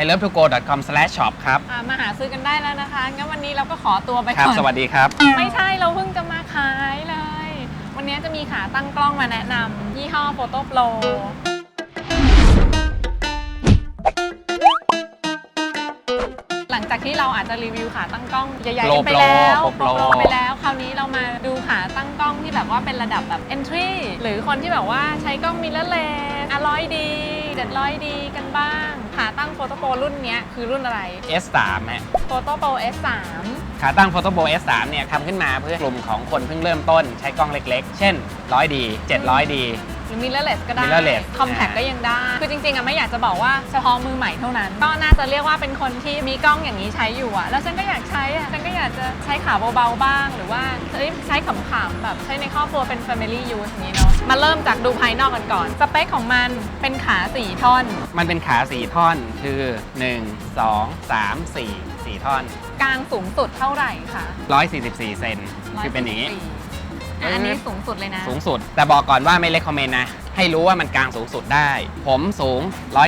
i love to go com slash shop ครับ อ่ามาหาซื้อกันได้แล้วนะคะ งั้นวันนี้เราก็ขอตัวไปครับก่อน สวัสดีครับ ไม่ใช่เราเพิ่งจะมาขายเลย วันนี้จะมีขาตั้งกล้องมาแนะนำยี่ห้อ Photo Pro จากที่เราอาจจะรีวิวขาตั้งกล้องใหญ่ๆ Pro กันไปแล้ว Pro Pro Pro ไปแล้ว คราวนี้เรามาดูขาตั้งกล้องที่แบบว่าเป็นระดับแบบ entry หรือคนที่แบบว่าใช้กล้อง mirrorless อร่อยดี700ดีกันบ้าง ขาตั้ง Photo Pro รุ่นเนี้ยคือรุ่นอะไร S3 ฮะ Photo Pro S3 ขาตั้ง Photo Pro S3 เนี่ยทำขึ้นมาเพื่อกลุ่มของคนเพิ่งเริ่มต้นใช้กล้องเล็กๆ เช่น 100D 700D ห รือ mirrorless ก็ได้ mirrorless compact อ่า ก็ยังได้ คือจริงๆอะไม่อยากจะบอกว่าเฉพาะมือใหม่เท่านั้น ก็น่าจะเรียกว่าเป็นคนที่มีกล้องอย่างนี้ใช้อยู่อะแล้วฉันก็อยากใช้อะฉันก็อยากจะใช้ขาเบาๆบ้าง หรือว่าเอ้ยใช้ขำๆแบบใช้ในครอบครัวเป็น family use อย่างนี้เนาะ มาเริ่มจากดูภายนอกกันก่อน สเปคของมันเป็นขาสี่ท่อน มันเป็นขาสี่ท่อนคือ 1 2 3 4 4 ท่อน กลางสูงสุดเท่าไหร่คะ 144 เซนคือเป็นอย่างนี้ 144 อะอันนี้สูงสุดเลยนะ สูงสุด แต่บอกก่อนว่าไม่เล c คอมเมนต์นะ ให้รู้ว่ามันกลางสูงสุดได้ ผมสูง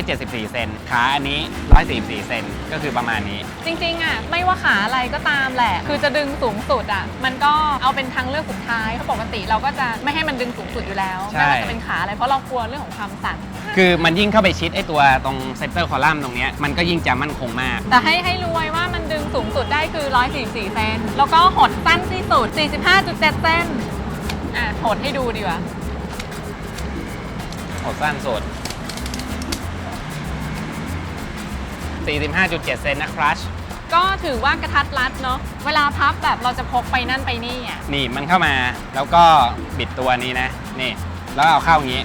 174 เซนขาอันนี้ 144 เซนก็คือประมาณนี้ จริงๆอะไม่ว่าขาอะไรก็ตามแหละ คือจะดึงสูงสุดอะ มันก็เอาเป็นทางเลือกสุดท้ายเพราะปกติเราก็จะไม่ให้มันดึงสูงสุดอยู่แล้วใช่ ไม่ว่าจะเป็นขาอะไรเพราะเรากลัวเรื่องของความสั่นคือมันยิ่งเข้าไปชิดไอตัวตรงเซนเตอร์คอลัมน์ตรงเนี้ยมันก็ยิ่งจะมั่นคงมาก แต่ให้ให้รู้ไว้ว่ามันดึงสูงสุดได้คือ 144 เซนแล้วก็หดสั้นที่สุด 45.7 เซน อะหดให้ดูดีกว่าหดสั้นสุด 45.7 เซนนะครัช ก็ถือว่ากระทัดรัดเนาะ เวลาพับแบบเราจะพกไปนั่นไปนี่อะ หนีบมันเข้ามา แล้วก็บิดตัวนี้นะ นี่ แล้วเอาเข้าอย่างนี้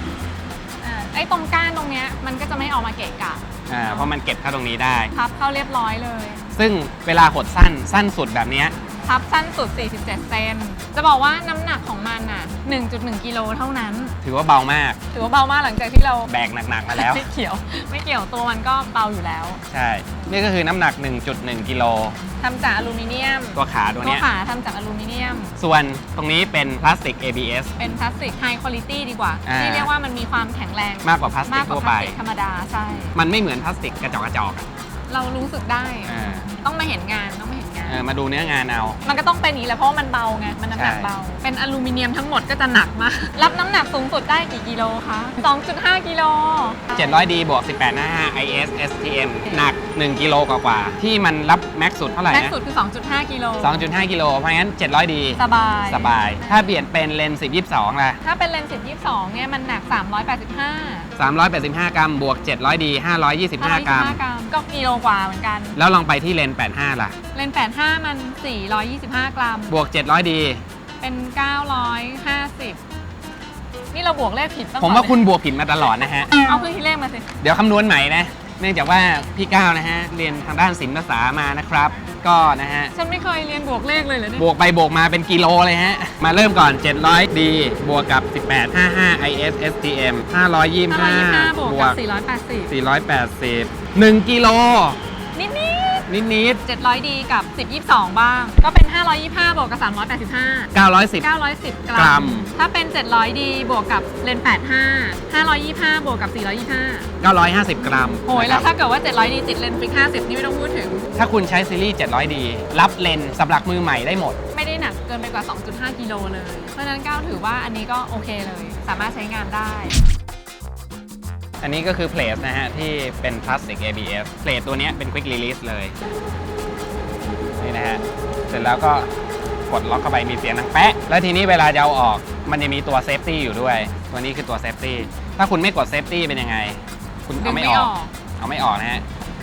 อะไอ้ตรงก้านตรงเนี้ยมันก็จะไม่ออกมาเกะกะ อ่า เพราะมันเก็บเข้าตรงนี้ได้ พับเข้าเรียบร้อยเลย ซึ่งเวลาหดสั้นสั้นสุดแบบเนี้ย พับสั้นสุด 47 เซน จะบอกว่าน้ำหนักของมันอะ 1.1 กิโลเท่านั้น ถือว่าเบามาก ถือว่าเบามากหลังจากที่เราแบกหนักๆมาแล้ว ไม่เกี่ยว ไม่เกี่ยวตัวมันก็เบาอยู่แล้ว ใช่ นี่ก็คือน้ำหนัก 1.1 กิโลทำจากอลูมิเนียม ตัวขาตัวตัวเนี้ยขาทำจากอลูมิเนียม ส่วนตรงนี้เป็นพลาสติก ABS เป็นพลาสติกไฮคุณ i t y ดีกว่าอ่า ที่เรียกว่ามันมีความแข็งแรงมากกว่าพลาสติมากกกทั่ว่าวพไปลาสติกธรรมดาใช่ มันไม่เหมือนพลาสติกกระจอกกระจอกอะเรารู้สึกได้อ่าต้องมาเห็นงานต้องมาเห็นงานเออมาดูเนื้องานเอา มันก็ต้องเป็นอย่างนี้แหละเพราะว่ามันเบาไง มันน้ำหนักใช่เบา เป็นอลูมิเนียมทั้งหมดก็จะหนักมาก รับน้ำหนักสูงสุดได้กี่กิโลคะ 2.5 กิโล 700D บวก1855 IS STM หนัก 1 กิโลกว่าๆที่มันรับแม็กสุดเท่าไหร่แม็กนะสุดคือ 2.5 กิโล 2.5 กิโลเพราะงั้น 700D สบาย สบาย ถ้าเปลี่ยนเป็นเลนส์10 22ล่ะ ถ้าเป็นเลนส์10 22 เนี่ย มันหนัก 385 385 กรัม บวก 700D 525 กรัม 525กรัมก็กิโลกว่าเหมือนกัน แล้วลองไปที่เลนส์85 ล่ะ เลนส์85 มัน 425 กรัม บวก 700D เป็น 950 นี่เราบวกเลขผิดตั้งผมว่าคุณบวกผิดมาตลอดนะฮะ เอาเครื่องคิดเลขมาสิ เดี๋ยวคำนวณใหม่นะ เนื่องจากว่าพี่ก้าวนะฮะเรียนทางด้านศิลปภาษามานะครับ ก็นะฮะฉันไม่เคยเรียนบวกเลขเลยเหรอเนี่ยบวกไปบวกมาเป็นกิโลเลยฮะ มาเริ่มก่อน 700D บวกกับ 1855 IS STM 525 525บวกกับ480 480 1กิโล นิดนิดนิดนิด700ดีกับ 10 22 บ้าง ก็เป็น 525 บวกกับ 385 ๆ910 910 กกรัรัม ม ถ้าเป็น 700ดีบวกกับเลนส์85 525 บวกกับ 425 950 กรัมโอ้ยแล้วนะครับถ้าเกิดว่า 700ดีติดเลนส์ฟิก50 นี่ไม่ต้องพูดถึง ถ้าคุณใช้ซีรีส์ 700D รับเลนส์สำหรับมือใหม่ได้หมด ไม่ได้หนักเกินไปกว่า 2.5 กิโลเลย เพราะฉะนั้นก้าวถือว่าอันนี้ก็โอเคเลย สามารถใช้งานได้ อันนี้ก็คือเพลทนะฮะ ที่เป็นพลาสติก ABS เพลทตัวเนี้ยเป็น Quick Release เลย นี่นะฮะ เสร็จแล้วก็กดล็อกเข้าไปมีเสียงดังแปะ แล้วทีนี้เวลาจะเอาออก มันจะมีตัวเซฟตี้อยู่ด้วย ตัวนี้คือตัวเซฟตี้ ถ้าคุณไม่กดเซฟตี้เป็นยังไง คุณเอาไม่ออก เอาไม่ออกนะฮะ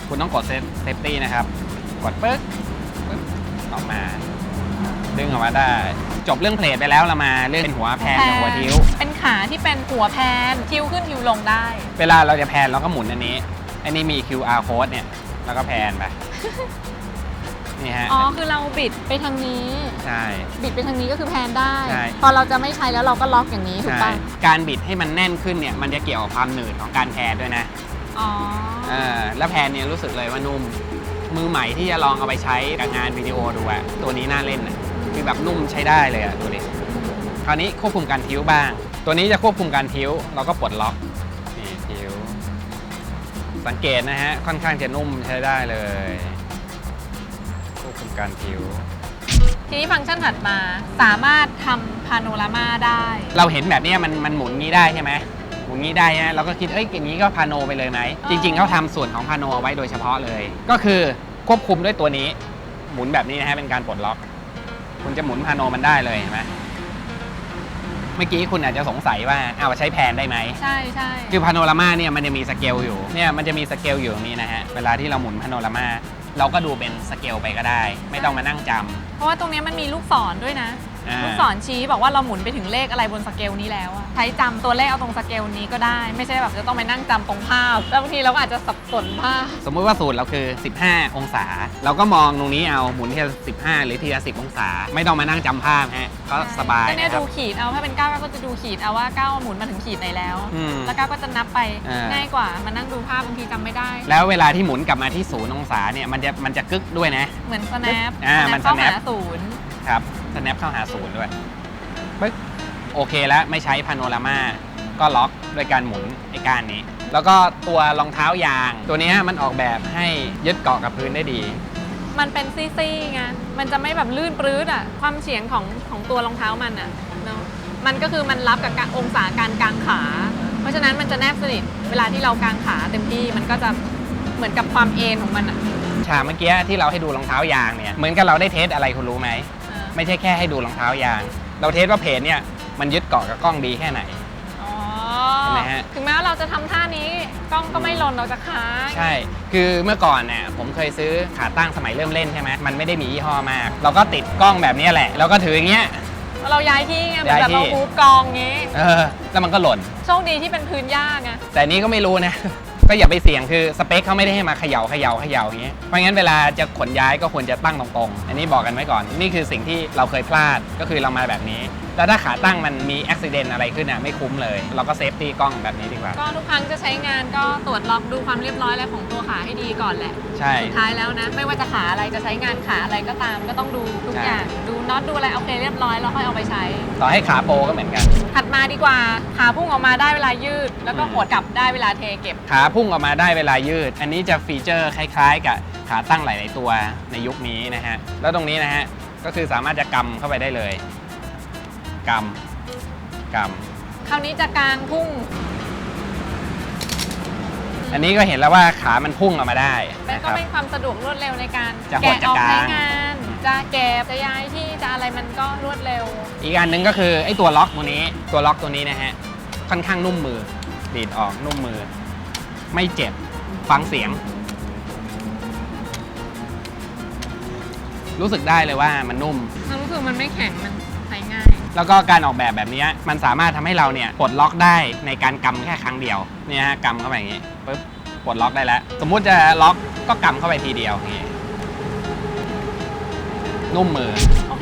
คุณต้องกดเซฟเซฟตี้นะครับ กดปึ๊กปึ๊กออกมา ดึงออกมาได้ จบเรื่องเพลทไปแล้วเรามาเรื่องเป็นหัวแพนกับหัวทิ้ว เป็นขาที่เป็นหัวแพนทิวขึ้นทิวลงได้ เวลาเราจะแพนเราก็หมุนอันนี้ อันนี้มี QR code เนี่ยแล้วก็แพนไปนี่ฮะอ๋อคือเราบิดไปทางนี้ ใช่ บิดไปทางนี้ก็คือแพนได้ใช่พอเราจะไม่ใช้แล้วเราก็ล็อกอย่างนี้ถูกใช่ป่ะการบิดให้มันแน่นขึ้นเนี่ยมันจะเกี่ยวกับความหนืดของการแพนด้วยนะอ๋อเออแล้วแพนเนี่ยรู้สึกเลยว่านุ่มมือใหม่ที่จะลองเอาไปใช้กับงานวิดีโอดูอะตัวนี้น่าเล่นอะ คือแบบนุ่มใช้ได้เลยอะตัวนี้คราวนี้ควบคุมการทิ้วบ้าง ตัวนี้จะควบคุมการทิ้วเราก็ปลดล็อกนี่ทิ้ว สังเกตนะฮะค่อนข้างจะนุ่มใช้ได้เลย ควบคุมการผิวทีนี้ฟังก์ชันถัดมาสามารถทำพาโนรามาได้ เราเห็นแบบเนี้ยมันมันหมุนงี้ได้ใช่ไหมหมุนงี้ได้ฮะเราก็คิดเอ้ยอย่างนี้ก็พาโนไปเลยไหมอ๋อจริง ๆเขาทำส่วนของพาโนเอาไว้โดยเฉพาะเลย ก็คือควบคุมด้วยตัวนี้ หมุนแบบนี้นะฮะเป็นการปลดล็อก คุณจะหมุนพาโนมันได้เลยเห็นไหมเมื่อกี้คุณอาจจะสงสัยว่าเอาใช้แพนได้ไหม ใช่ใช่คือพาโนรามาเนี่ยมันจะมีสเกลอยู่ เนี่ยมันจะมีสเกลอยู่ตรงนี้นะฮะ เวลาที่เราหมุนพาโนรามา เราก็ดูเป็นสเกลไปก็ได้ ไม่ต้องมานั่งจำเพราะว่าตรงเนี้ยมันมีลูกศรด้วยนะ อ่า ลูกศรชี้บอกว่าเราหมุนไปถึงเลขอะไรบนสเกลนี้แล้วอะใช้จำตัวเลขเอาตรงสเกลนี้ก็ได้ ไม่ใช่แบบจะต้องไปนั่งจำตรงภาพ แล้วบางทีเราก็อาจจะสับสนภาพ สมมุติว่าสูตรเราคือ 15 องศา เราก็มองตรงนี้เอาหมุนทีละ15 หรือทีละ10 องศา ไม่ต้องมานั่งจำภาพฮะ ก็สบายก็เนี่ยนะครัดูบ ขีดเอาถ้าเป็นก้าวก็จะดูขีดเอาว่าก้าวหมุนมาถึงขีดไหนแล้ว อืมแล้วก้าวก็จะนับไปอ่า ง่ายกว่ามานั่งดูภาพบางทีจำไม่ได้ แล้วเวลาที่หมุนกลับมาที่ศูนย์องศาเนี่ย มันจะมันจะกึกด้วยนะ เหมือน snap อ่ามันเข้า snap หาศูนย์ครับ snap เข้าหาศูนย์ด้วยปึ๊กโอเคแล้วไม่ใช้พาโนรามาก็ล็อกด้วยการหมุนไอ้ก้านนี้ แล้วก็ตัวรองเท้ายาง ตัวเนี้ยมันออกแบบให้ยึดเกาะกับพื้นได้ดี มันเป็นซี่ๆไงมันจะไม่แบบลื่นปลื้ดอะความเฉียงของของตัวรองเท้ามันอะเนาะมันก็คือมันรับกับการองศาการกางขา เพราะฉะนั้นมันจะแนบสนิทเวลาที่เรากางขาเต็มที่มันก็จะเหมือนกับความเอ็นของมันอะฉากเมื่อกี้ที่เราให้ดูรองเท้ายางเนี่ยเหมือนกับเราได้เทสอะไรคุณรู้ไหมอ่า ไม่ใช่แค่ให้ดูรองเท้ายาง เราเทสว่าเพจเนี่ยมันยึดเกาะกับกล้องดีแค่ไหน อ๋อเห็นไหมฮะ ถึงแม้ว่าเราจะทำท่านี้กล้องก็ไม่หล่นเราจะค้างใช่ คือเมื่อก่อนเนี่ยผมเคยซื้อขาตั้งสมัยเริ่มเล่นใช่ไหมมันไม่ได้มียี่ห้อมาก เราก็ติดกล้องแบบนี้แหละเราก็ถืออย่างเงี้ยเราย้ายที่ไงเหมือนแบบย้ายที่เรามูฟกองงี้ เออ แล้วมันก็หล่น โชคดีที่เป็นพื้นหญ้าไง แต่อันนี้ก็ไม่รู้นะ ก็อย่าไปเสี่ยงคือสเปคเขาไม่ได้ให้มาเขย่าเขย่าเขย่าอย่างเงี้ยเพราะงั้นเวลาจะขนย้ายก็ควรจะตั้งตรงๆ อันนี้บอกกันไว้ก่อน นี่คือสิ่งที่เราเคยพลาดก็คือเรามาแบบนี้แล้วถ้าขาตั้งมันมีอุบิเหตุอะไรขึ้นอะไม่คุ้มเลย เราก็เซฟตี้กล้องแบบนี้ดีกว่า ก็ทุกครั้งจะใช้งานก็ตรวจล็อกดูความเรียบร้อยแล้วของตัวขาให้ดีก่อนแหละ ใช่ สุดท้ายแล้วนะ ไม่ว่าจะขาอะไรจะใช้งานขาอะไรก็ตามก็ต้องดูทุกใช่ อย่างดูน็อตดูอะไรโอเคเรียบร้อยแล้วค่อยเอาไปใช้ ต่อให้ขาโปรก็เหมือนกัน ถัดมาดีกว่าขาพุ่งออกมาได้เวลายืด แล้วก็อืม หดกลับได้เวลาเทเก็บ ขาพุ่งออกมาได้เวลายืด อันนี้จะฟีเจอร์คล้ายๆ กับขาตั้งหลาย ๆ ตัวในยุคนี้นะฮะ แล้วตรงนี้นะฮะ ก็คือสามารถจะกำเข้าไปได้เลย กำกคราวนี้จะกางพุ่งำอันนี้ก็เห็นแล้วว่าขามันพุ่งออกมาได้เป็นนะคก็รับ เป็นความสะดวกรวดเร็วในการจะหดแกะจะออกกาง ใช้งาน จะเก็บจะย้ายที่จะอะไรมันก็รวดเร็ว อีกอันหนึ่งก็คือไอ้ตัวล็อกตัวนี้ ตัวล็อกตัวนี้นะฮะ ค่อนข้างนุ่มมือ ดีดออกนุ่มมือ ไม่เจ็บ ฟังเสียง รู้สึกได้เลยว่ามันนุ่ม มันรู้สึกมันไม่แข็งมันใช้ง่าย แล้วก็การออกแบบแบบนี้มันสามารถทำให้เราเนี่ยปลดล็อกได้ในการกำแค่ครั้งเดียวเนี่ยฮะกำเข้าไปอย่างนี้ปุ๊บปลดล็อกได้แล้ว สมมุติจะล็อกก็กำเข้าไปทีเดียวอย่างนี้นุ่มมือ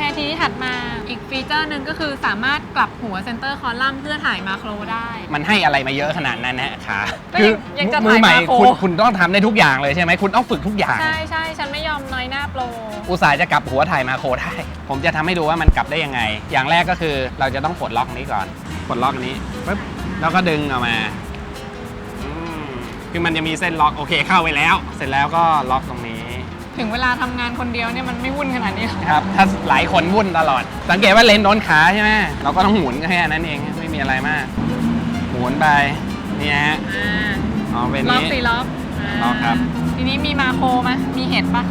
คทีนี้ถัดมาอีกฟีเจอร์หนึ่งก็คือสามารถกลับหัวเซนเตอร์คอลัมน์เพื่อถ่ายมาโครได้ มันให้อะไรมาเยอะขนาดนั้นนะขาก็ยังยังจะมือใหม่ถ่ายมาโคคุณคุณต้องทำได้ทุกอย่างเลยใช่ไหมคุณต้องฝึกทุกอย่าง ใช่ใช่ฉันไม่ยอมน้อยหน้าโปร อุตส่าห์จะกลับหัวถ่ายมาโครได้ ผมจะทำให้ดูว่ามันกลับได้ยังไง อย่างแรกก็คือเราจะต้องปลดล็อกนี้ก่อนปลดล็อกอันนี้ปุ๊บแล้วก็ดึงออกมาอืมคือมันจะมีเส้นล็อกโอเคเข้าไปแล้ว เสร็จแล้วก็ล็อกตรงนี้ ถึงเวลาทำงานคนเดียวเนี่ยมันไม่วุ่นขนาดนี้หรอกครับ ถ้าหลายคนวุ่นตลอด สังเกตว่าเลนส์โดนขาใช่ไหมเราก็ต้องหมุนแค่นั้นเอง ไม่มีอะไรมาก หมุนไปเนี่ยฮะอ่าเอาเป็นล็อกนี้ สี่ล็อกาล็อกครับ ทีนี้มีมาโครไหมมีเห็ดปะ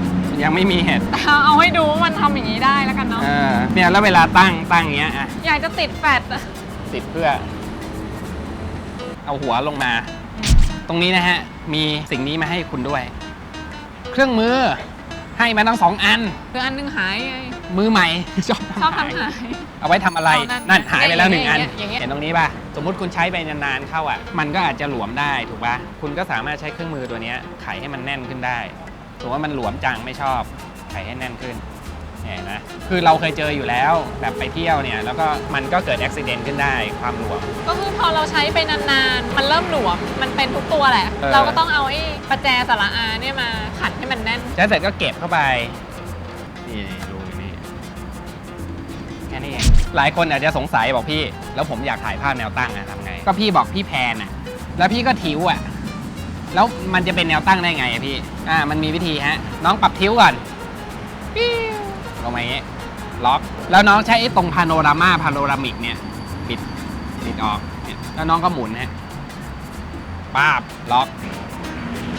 ยังไม่มีเห็ดเอาเอาให้ดูว่ามันทำอย่างนี้ได้แล้วกันเนาะ เออเนี่ยแล้วเวลาตั้งตั้งอย่างเงี้ยอะ อยากจะติดแฟดอะติดเพื่อ เอาหัวลงมา ตรงนี้นะฮะ มีสิ่งนี้มาให้คุณด้วย เครื่องมือให้มาตั้งสองอัน คืออันหนึงหายไง มือใหม่ ชอบชอบทำหายทำหายเอาไว้ทำอะไร เอานั่นนั่นหายไปแล้วหนึ่งอัน อย่างเงี้ยอย่างเงี้ย เห็นตรงนี้ป่ะ สมมุติคุณใช้ไปนานๆเข้าอะ มันก็อาจจะหลวมได้ถูกป่ะ คุณก็สามารถใช้เครื่องมือตัวเนี้ยไขให้มันแน่นขึ้นได้ถือว่ามันหลวมจังไม่ชอบ ไขให้แน่นขึ้น เห็นไหมคือเราเคยเจออยู่แล้วแบบไปเที่ยวเนี่ย แล้วก็มันก็เกิดอุบิเหตุขึ้นได้ความหลวม ก็คือพอเราใช้ไปนานๆ มันเริ่มหลวม มันเป็นทุกตัวแหละ เออ เราก็ต้องเอาไอ้ประแจสระอาเนี่ยมาขัดให้มันแน่นใช้เสร็จก็เก็บเข้าไป นี่รูอยู่นี่แค่นี้เองหลายคนอาจจะสงสัยบอกพี่ แล้วผมอยากถ่ายภาพแนวตั้งอะทำไง ก็พี่บอกพี่แพนอะแล้วพี่ก็ทิวอะแล้วมันจะเป็นแนวตั้งได้ไงอะพี่ อ่า มันมีวิธีฮะ น้องปรับทิ้วก่อน ปิ้ว ลงมาอย่างงี้ ล็อก แล้วน้องใช้ไอ้ตรงพาโนรามาพาโนรามิกเนี่ย ปิด ปิดออกเนี่ยแล้วน้องก็หมุนฮะป้าบ ล็อก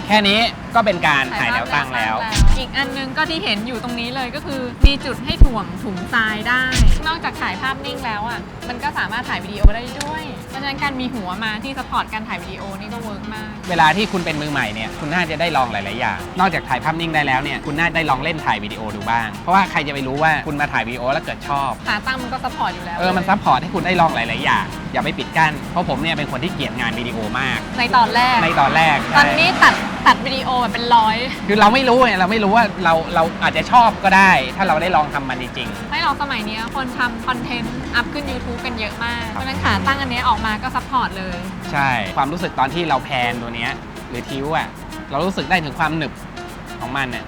แค่นี้ก็เป็นการถ่ายแนวตั้งแล้ว อีกอันนึงก็ที่เห็นอยู่ตรงนี้เลยก็คือ มีจุดให้ถ่วงถุงทรายได้ นอกจากถ่ายภาพนิ่งแล้วอะ มันก็สามารถถ่ายวิดีโอได้ด้วย เพราะฉะนั้นการมีหัวมาที่สปอร์ตการถ่ายวิดีโอนี่ก็เวิร์กมาก เวลาที่คุณเป็นมือใหม่เนี่ยคุณน่าจะได้ลองหลาย ๆ อย่าง นอกจากถ่ายภาพนิ่งได้แล้วเนี่ยคุณน่าได้ลองเล่นถ่ายวิดีโอดูบ้าง เพราะว่าใครจะไปรู้ว่าคุณมาถ่ายวิดีโอแล้วเกิดชอบ ขาตั้งมันก็สปอร์ตอยู่แล้วเออ มันซัพพอร์ตให้คุณได้ลองหลาย ๆ อย่าง อย่าไปปิดกั้น เพราะผมเนี่ยเป็นคนที่เกลียดงานวิดีโอมาก ในตอนแรกในตอนแรกตอนใช่นี้ตัดตัดวิดีโอแบบเป็นร้อย คือเราไม่รู้ไงเราไม่รู้ว่าเราเราอาจจะชอบก็ได้ ถ้าเราได้ลองทำมันจริง ไม่หรอกสมัยเนี้ยคนทำคอนเทนต์อัพขึ้น YouTube กันเยอะมาก เพราะฉะนั้นขาตั้งอันเนี้ยออกมาก็ซัพพอร์ตเลย ๆ ใช่ ความรู้สึกตอนที่เราแพนตัวเนี้ยหรือทิ้วอะเรารู้สึกได้ถึงความหนึบของมันเนี่ย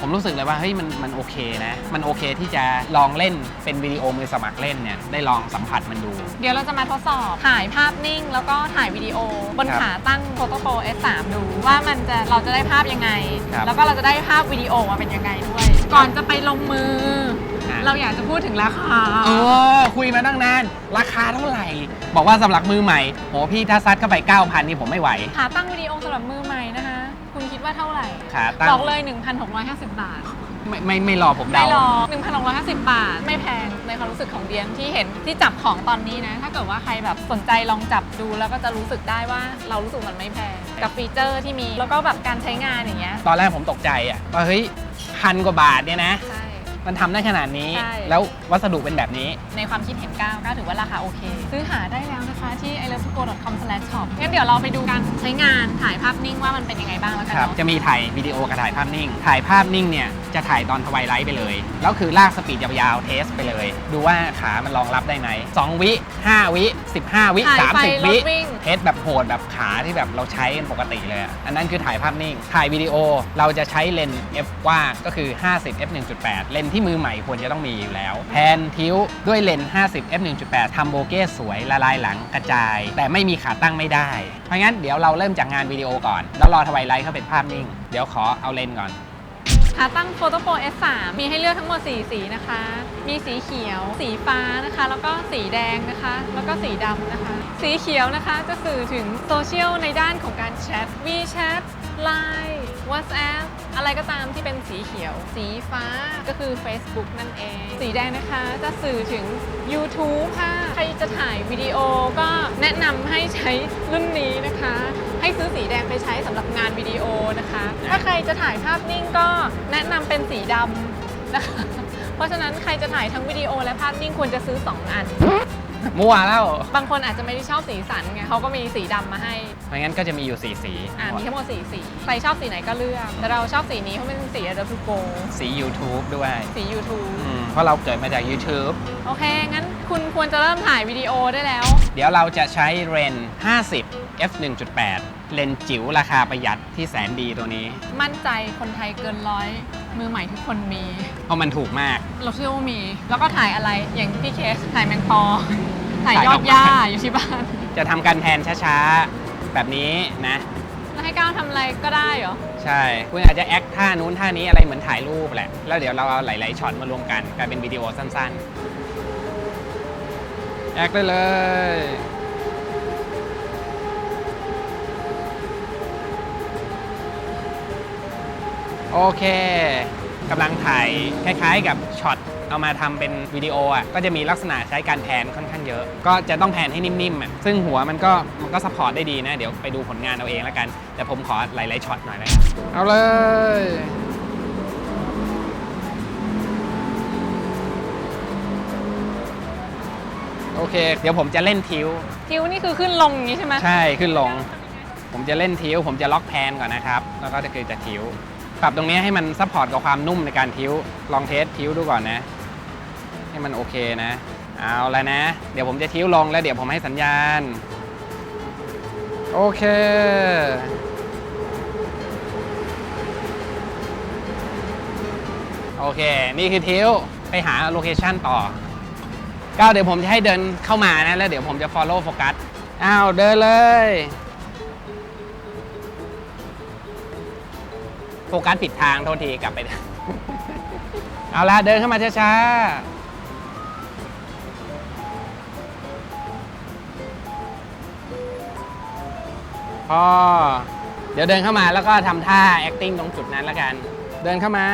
ผมรู้สึกเลยว่าเฮ้ยมันมันโอเคนะ มันโอเคที่จะลองเล่นเป็นวิดีโอมือสมัครเล่นเนี่ยได้ลองสัมผัสมันดู เดี๋ยวเราจะมาทดสอบถ่ายภาพนิ่ง แล้วก็ถ่ายวิดีโอ บนครับขาตั้ง Photo Pro S3 ดูว่ามันจะเราจะได้ภาพยังไง ครับแล้วก็เราจะได้ภาพวิดีโอมาเป็นยังไงด้วย ก่อนจะไปลงมืออะเราอยากจะพูดถึงราคาเออคุยมาตั้งนาน ราคาเท่าไหร่ บอกว่าสำหรับมือใหม่โหพี่ถ้าซัดเข้าไป 9,000 นี่ผมไม่ไหว ขาตั้งวิดีโอสำหรับมือ ว่าเท่าไหร่ขาตั้งบอกเลย 1,650 บาท ไม่ไม่ไม่รอผมเดา ไม่รอ1,650 บาท ไม่แพงในความรู้สึกของเดียนที่เห็นที่จับของตอนนี้นะ ถ้าเกิดว่าใครแบบสนใจลองจับดูแล้วก็จะรู้สึกได้ว่าเรารู้สึกมันไม่แพง กับฟีเจอร์ที่มีแล้วก็แบบการใช้งานอย่างเงี้ย ตอนแรกผมตกใจอะว่าเฮ้ยพันกว่าบาทเนี่ยนะ ใช่ มันทำได้ขนาดนี้ ใช่ แล้ววัสดุเป็นแบบนี้ ในความคิดเห็นก้าวก้าวถือว่าราคาโอเค ซื้อหาได้แล้วนะคะที่ i l o v e g o c o m s l a s h shop งั้นเดี๋ยวเราไปดูการใช้งานถ่ายภาพนิ่งว่ามันเป็นยังไงบ้างแล้วกันครับ เนาะจะมีถ่ายวิดีโอกับถ่ายภาพนิ่ง ถ่ายภาพนิ่งเนี่ย จะถ่ายตอนทวายไลท์ไปเลย แล้วคือลากสปีดยาวๆ เทสไปเลย ดูว่าขามันรองรับได้ไหม2 วิ 5 วิ 15 วิ ถ่ายไฟ30 รวิ ถวิ่ง เทสแบบโหดแบบขาที่แบบเราใช้กันปกติเลยอะอันนั้นคือถ่ายภาพนิ่ง ถ่ายวิดีโอเราจะใช้เลนส์ f กว้างก็คือ 50 f 1.8 เลนส์ที่ที่มือใหม่ควรจะต้องมีอยู่แล้ว แพนทิ้วด้วยเลนส์50 f 1.8ทำโบเก้สวยละลายหลังกระจาย แต่ไม่มีขาตั้งไม่ได้ เพราะงั้นเดี๋ยวเราเริ่มจากงานวิดีโอก่อน แล้วรอทวายไลท์เขาเป็นภาพนิ่ง เดี๋ยวขอเอาเลนส์ก่อนขาตั้ง Photo Pro S3 มีให้เลือกทั้งหมด 4 สีนะคะ มีสีเขียว สีฟ้านะคะ แล้วก็สีแดงนะคะ แล้วก็สีดำนะคะ สีเขียวนะคะจะสื่อถึงโซเชียลในด้านของการแชท WeChat Line WhatsApp อะไรก็ตามที่เป็นสีเขียว สีฟ้าก็คือ Facebook นั่นเอง สีแดงนะคะจะสื่อถึง YouTube ค่ะ ใครจะถ่ายวิดีโอก็แนะนำให้ใช้รุ่นนี้นะคะ ให้ซื้อสีแดงไปใช้สำหรับงานวิดีโอนะคะ ถ้าใครจะถ่ายภาพนิ่งก็แนะนำเป็นสีดำนะคะ เพราะฉะนั้นใครจะถ่ายทั้งวิดีโอและภาพนิ่งควรจะซื้อ 2 อัน มั่วแล้วบางคนอาจจะไม่ได้ชอบสีสันไงเขาก็มีสีดำมาให้ ไม่งั้นก็จะมีอยู่สีสีอ่ามีทั้งหมดสีสีใครชอบสีไหนก็เลือก แต่เราชอบสีนี้เพราะมันเป็นสี Adobe Go สี YouTube ด้วยสี YouTube อืมเพราะเราเกิดมาจาก YouTube โอเค งั้น คุณควรจะเริ่มถ่ายวิดีโอได้แล้ว เดี๋ยวเราจะใช้เรน50 f 1.8 เลนส์จิ๋วราคาประหยัดที่แสนดีตัวนี้ มั่นใจคนไทยเกินร้อย มือใหม่ทุกคนมี เพราะมันถูกมาก เราเชื่อว่ามี แล้วก็ถ่ายอะไรอย่างพี่เคสถ่ายแมงปอถ่ายถ่ายยอดดอกไม้หญ้าอยู่ที่บ้าน จะทำการแทนช้าๆ แบบนี้นะแล้วให้ก้าวทำอะไรก็ได้เหรอ ใช่ คุณอาจจะแอคท่านู้นท่านี้อะไรเหมือนถ่ายรูปแหละ แล้วเดี๋ยวเราเอาหลายๆช็อตมารวมกันกลายเป็นวิดีโอสั้นๆ แอคได้เลย โอเคกำลังถ่ายคล้ายๆ กับช็อตเอามาทำเป็นวิดีโออะก็จะมีลักษณะใช้การแพนค่อนข้างเยอะ ก็จะต้องแพนให้นิ่มๆอะซึ่งหัวมันก็มันก็สปอร์ตได้ดีนะ เดี๋ยวไปดูผลงานเอาเองแล้วกัน แต่ผมขอหลายๆช็อตหน่อยแล้วกันเอาเลย เคเดี๋ยวผมจะเล่นทิวทิวนี่คือขึ้นลงอย่างนี้ใช่ไหมใช่ขึ้นลง ผมจะเล่นทิวผมจะล็อกแพนก่อนนะครับ แล้วก็จะคือจะทิวปรับตรงนี้ให้มันซัพพอร์ตกับความนุ่มในการทิวลองเทสทิวดูก่อนนะ ให้มันโอเคนะ เอาแล้วนะ เดี๋ยวผมจะทิวลงแล้วเดี๋ยวผมให้สัญญาณ โอเคโอเค นี่คือทิวไปหาโลเคชันต่อ ก้าวเดี๋ยวผมจะให้เดินเข้ามานะแล้วเดี๋ยวผมจะ follow โฟกัสอ้าวเดินเลย โฟกัสผิดทางโทษทีกลับไป เอาละเดินเข้ามาช้าๆพ่อเดี๋ยวเดินเข้ามาแล้วก็ทำท่า acting ตรงจุดนั้นแล้วกัน เดินเข้ามา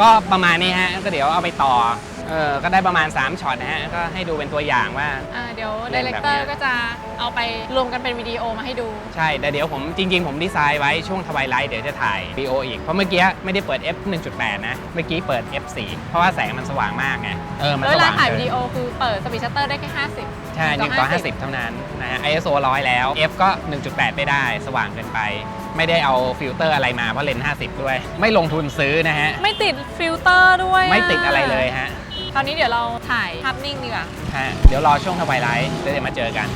ก็ประมาณนี้ฮะก็เดี๋ยวเอาไปต่อเออก็ได้ประมาณ 3ช็อตนะฮะก็ให้ดูเป็นตัวอย่างว่า อ่าเดี๋ยวเล่ดีนเลแบบกเตอเนี้ร์ยก็จะเอาไปรวมกันเป็นวิดีโอมาให้ดู ใช่แต่เดี๋ยวผมจริง ๆ ผมดีไซน์ไว้ช่วงทวายไลท์เดี๋ยวจะถ่าย VO อีก เพราะเมื่อกี้ไม่ได้เปิด f 1.8 นะ เมื่อกี้เปิด f 4เพราะว่าแสงมันสว่างมากไงเออมันแล้วสเวลาว่างถ่ายเกิวินดีโอคือเปิดสปีดชัตเตอร์ได้แค่ 50 ใช่1ต่อ50 เท่านั้นนะฮะ ISO ร้อยแล้ว f ก็ 1.8 ไม่ได้สว่างเกินไป ไม่ได้เอาฟิลเตอร์อะไรมาเพราะเลนส์50 ด้วย ไม่ลงทุนซื้อนะฮะ ไม่ติดฟิลเตอร์ด้วยไม่ติดอะไรเลยฮะ คราวนี้เดี๋ยวเราถ่ายภาพนิ่งดีกว่าฮะเดี๋ยวรอช่วงทวายไลท์แล้วเดี๋ยวมาเจอกัน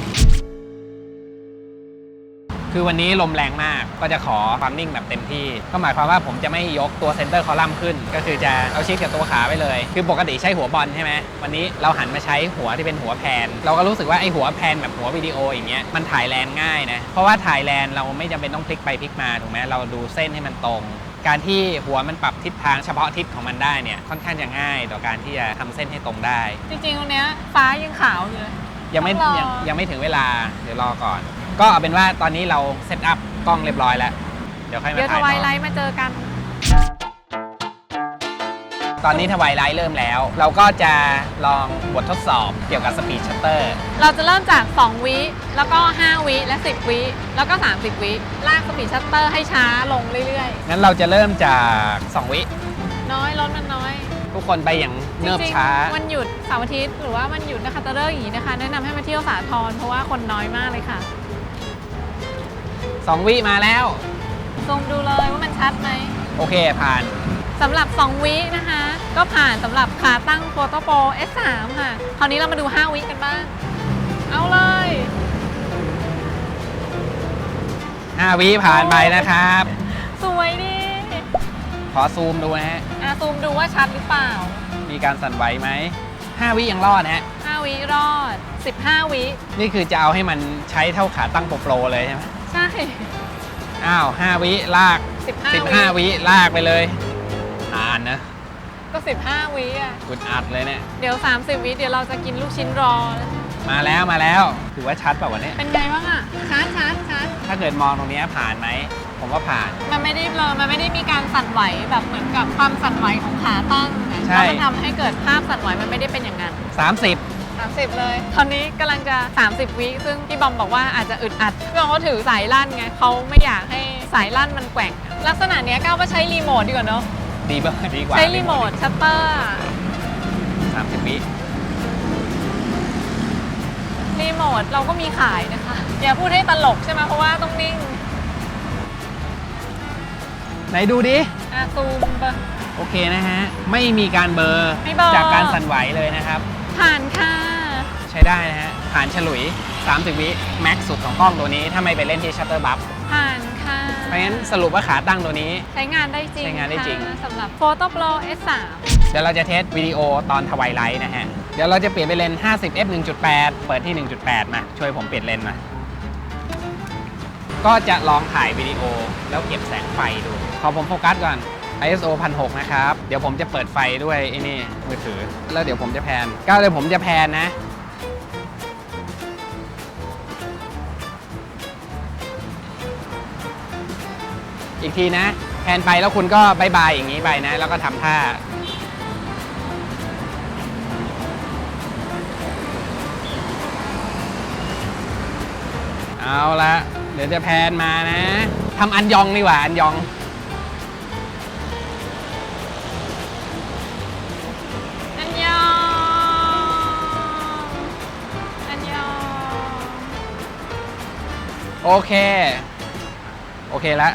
คือวันนี้ลมแรงมากก็จะขอความนิ่งแบบเต็มที่ ก็หมายความว่าผมจะไม่ยกตัวเซนเตอร์คอลัมน์ขึ้น ก็คือจะเอาชิดกับตัวขาไปเลย คือปกติใช้หัวบอลใช่ไหมวันนี้เราหันมาใช้หัวที่เป็นหัวแพนเราก็รู้สึกว่าไอ้หัวแพนแบบหัววิดีโออย่างเงี้ยมันถ่ายแลนง่ายนะเพราะว่าถ่ายแลนเราไม่จำเป็นต้องพลิกไปพลิกมาถูกไหมเราดูเส้นให้มันตรงการที่หัวมันปรับทิศทางเฉพาะทิศของมันได้เนี่ยค่อนข้างจะง่ายต่อการที่จะทำเส้นให้ตรงได้ จริงๆตรงเนี้ยฟ้ายังขาวอยู่เลยยังไม่ต้องรอยังยังไม่ถึงเวลาเดี๋ยวรอก่อน ก็เอาเป็นว่าตอนนี้เราเซตอัพกล้องเรียบร้อยแล้ว เดี๋ยวค่อยมาเดี๋ยวทถ่ายวายไลต่อท์มาเจอกัน ตอนนี้ทวายไลท์เริ่มแล้ว เราก็จะลองบททดสอบเกี่ยวกับสปีดชัตเตอร์ เราจะเริ่มจาก 2 วิ แล้วก็ 5 วิ และ 10 วิ แล้วก็ 30 วิ ลากสปีดชัตเตอร์ให้ช้าลงเรื่อยงั้นเราจะเริ่มจาก2วิๆ น้อยลดมันน้อยทุกคนไปอย่างเนิบจริงช้า ๆวันหยุดเสาร์อาทิตย์หรือว่าวันหยุดนะคะตะเลิกอย่างนี้นะคะ แนะนำให้มาเที่ยวสาทรเพราะว่าคนน้อยมากเลยค่ะ 2 วิมาแล้วซูมดูเลยว่ามันชัดไหม โอเคผ่าน สำหรับ 2 วินะคะ ก็ผ่านสำหรับขาตั้ง Photo Pro S3 ค่ะ คราวนี้เรามาดู 5 วิกันบ้าง เอาเลย 5 วิผ่านไปนะครับ สวยดิขอซูมดูนะฮะอะซูมดูว่าชัดหรือเปล่า มีการสั่นไหวไหม 5 วิยังรอดนะฮะ 5 วิรอด 15 วิ นี่คือจะเอาให้มันใช้เท่าขาตั้งโปรๆเลยใช่ไหม ใช่ อ้าว5วิลาก15วิ15 วิลากไปเลยอ่านนะ ก็ 15 วิอะกุดอัดเลยเนี่ย เดี๋ยว 30 วิเดี๋ยวเราจะกินลูกชิ้นรอ มาแล้วมาแล้ว ถือว่าชัดเปล่าวันนี้เป็นไงบ้างอะชัดชัดชัดถ้าเกิดมองตรงเนี้ยผ่านไหม ผมว่าผ่าน มันไม่ได้เบลอมันไม่ได้มีการสั่นไหวแบบเหมือนกับความสั่นไหวของขาตั้งอะใช่ แล้วมันทำให้เกิดภาพสั่นไหวมันไม่ได้เป็นอย่างนั้น 30 30 เลยคราวนี้กำลังจะ 30 วิ ซึ่งพี่บอมบอกว่าอาจจะอึดอัดพี่บอมเขาถือสายลั่นไงเขาไม่อยากให้สายลั่นมันแกว่ง ลักษณะเนี้ยก้าวว่าใช้รีโมทดีกว่าเนาะ ดีบ้างดีกว่าใช้รีโมทชัตเตอร์ สามสิบวิรีโมทเราก็มีขายนะคะ อย่าพูดให้ตลกใช่ไหมเพราะว่าต้องนิ่งไหนดูดิ อะซูมไป โอเคนะฮะ ไม่มีการเบลอร์ไม่เบลอ จากการสั่นไหวเลยนะครับ ผ่านค่ะ ใช้ได้นะฮะ ผ่านฉลุย 30 วิแม็กซ์สุดของกล้องตัวนี้ ถ้าไม่ไปเล่นที่ชัตเตอร์บัฟผ่านค่ะ เพราะฉะนั้นสรุปว่าขาตั้งตัวนี้ ใช้งานได้จริงใช้งานได้จริง ค่ะสำหรับ Photo Pro S3 เดี๋ยวเราจะเทสวิดีโอตอนทวายไลท์นะฮะ เดี๋ยวเราจะเปลี่ยนไปเลนส์50 f 1.8 เปิดที่ 1.8 มา ช่วยผมเปลี่ยนเลนส์มา ก็จะลองถ่ายวิดีโอแล้วเก็บแสงไฟดู ขอผมโฟกัสก่อน ISO 1006 นะครับ เดี๋ยวผมจะเปิดไฟด้วยไอ้นี่มือถือ แล้วเดี๋ยวผมจะแพนก้าวเดี๋ยวผมจะแพนนะ อีกทีนะ แพนไปแล้วคุณก็บายบายอย่างนี้ไปนะ แล้วก็ทำท่าเอาละเดี๋ยวจะแพนมานะทำอันยองดีกว่าอันยอง โอเค โอเคแล้ว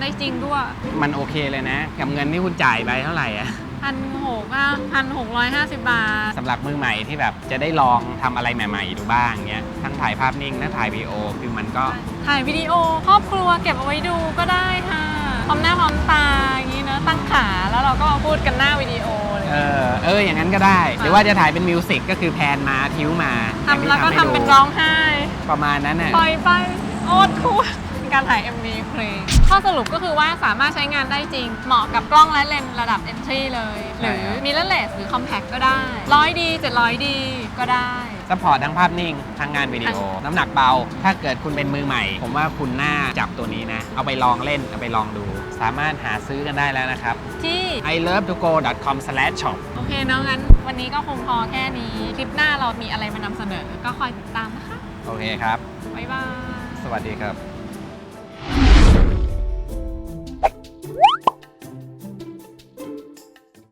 ได้จริงด้วยมันโอเคเลยนะ กับเงินที่คุณจ่ายไปเท่าไหร่อะพันหกอะพันหกร้อยห้าสิบบาท สำหรับมือใหม่ที่แบบจะได้ลองทำอะไรใหม่ ๆ ดูบ้างเงี้ยทั้งถ่ายภาพนิ่งทั้งถ่ายวีดีโอคือมันก็ถ่ายวิดีโอครอบครัวเก็บเอาไว้ดูก็ได้ค่ะพร้อมหน้าพร้อมตาอย่างนี้เนอะตั้งขาแล้วเราก็พูดกันหน้าวิดีโอเลย เออเอออย่างนั้นก็ได้ หรือว่าจะถ่ายเป็นมิวสิกก็คือแพนมาทิ้วมาอย่างทำที่แล้วก็ให้ทำดูเป็นร้องไห้ประมาณนั้นน่ะปล่อยไปโอดคูด การถ่าย MV เพลงข้อสรุปก็คือว่าสามารถใช้งานได้จริง เหมาะกับกล้องและเลนส์ระดับ entry เลยหใช่รือครับ mirrorless หรือ compact ก็ได้ร้อยดี700ดีก็ได้ ซัพพอร์ตทั้งภาพนิ่ง ทั้งงานวิดีโอ น้ำหนักเบา ถ้าเกิดคุณเป็นมือใหม่ ผมว่าคุณน่าจับตัวนี้นะ เอาไปลองเล่น เอาไปลองดู สามารถหาซื้อกันได้แล้วนะครับ ที่ i love to go com slash shop โอเคเนาะงั้น วันนี้ก็คงพอแค่นี้ คลิปหน้าเรามีอะไรมานำเสนอ ก็คอยติดตามนะคะ โอเคครับ บ๊ายบาย สวัสดีครับ